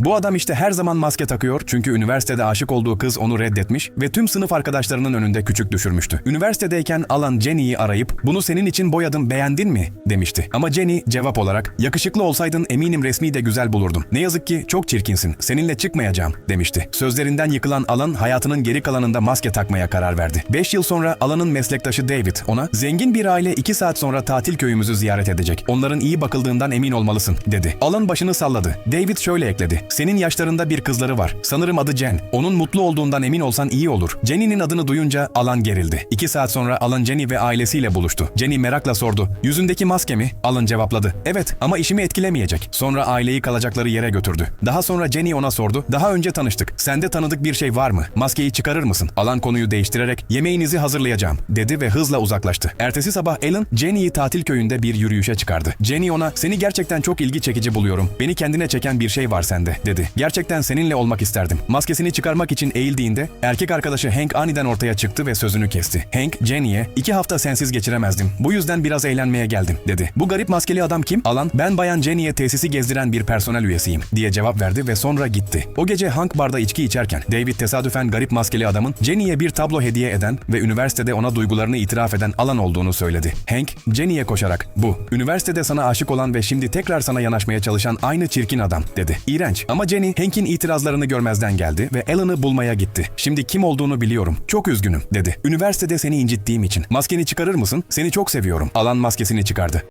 Bu adam işte her zaman maske takıyor çünkü üniversitede aşık olduğu kız onu reddetmiş ve tüm sınıf arkadaşlarının önünde küçük düşürmüştü. Üniversitedeyken Alan Jenny'yi arayıp bunu senin için boyadım beğendin mi demişti. Ama Jenny cevap olarak yakışıklı olsaydın eminim resmi de güzel bulurdum. Ne yazık ki çok çirkinsin seninle çıkmayacağım demişti. Sözlerinden yıkılan Alan hayatının geri kalanında maske takmaya karar verdi. 5 yıl sonra Alan'ın meslektaşı David ona zengin bir aile 2 saat sonra tatil köyümüzü ziyaret edecek. Onların iyi bakıldığından emin olmalısın dedi. Alan başını salladı. David şöyle ekledi. Senin yaşlarında bir kızları var. Sanırım adı Jen. Onun mutlu olduğundan emin olsan iyi olur. Jenny'nin adını duyunca Alan gerildi. 2 saat sonra Alan Jenny ve ailesiyle buluştu. Jenny merakla sordu. Yüzündeki maske mi? Alan cevapladı. Evet ama işimi etkilemeyecek. Sonra aileyi kalacakları yere götürdü. Daha sonra Jenny ona sordu. Daha önce tanıştık. Sende tanıdık bir şey var mı? Maskeyi çıkarır mısın? Alan konuyu değiştirerek yemeğinizi hazırlayacağım dedi ve hızla uzaklaştı. Ertesi sabah Alan Jenny'yi tatil köyünde bir yürüyüşe çıkardı. Jenny ona seni gerçekten çok ilgi çekici buluyorum. Beni kendine çeken bir şey var sende dedi. Gerçekten seninle olmak isterdim. Maskesini çıkarmak için eğildiğinde erkek arkadaşı Hank aniden ortaya çıktı ve sözünü kesti. Hank Jenny'ye iki hafta sensiz geçiremezdim. Bu yüzden biraz eğlenmeye geldim dedi. Bu garip maskeli adam kim? Alan ben bayan Jenny'ye tesisi gezdiren bir personel üyesiyim diye cevap verdi ve sonra gitti. O gece Hank barda içki içerken David tesadüfen garip maskeli adamın Jenny'ye bir tablo hediye eden ve üniversitede ona duygularını itiraf eden Alan olduğunu söyledi. Hank Jenny'ye koşarak bu üniversitede sana aşık olan ve şimdi tekrar sana yanaşmaya çalışan aynı çirkin adam dedi. İğrenç ama Jenny Hank'in itirazlarını görmezden geldi ve Alan'ı bulmaya gitti. Şimdi kim olduğunu biliyorum. Çok üzgünüm dedi. Üniversitede seni incittiğim için. Maskeni çıkarır mısın? Seni çok seviyorum. Alan maskesini çıkardı.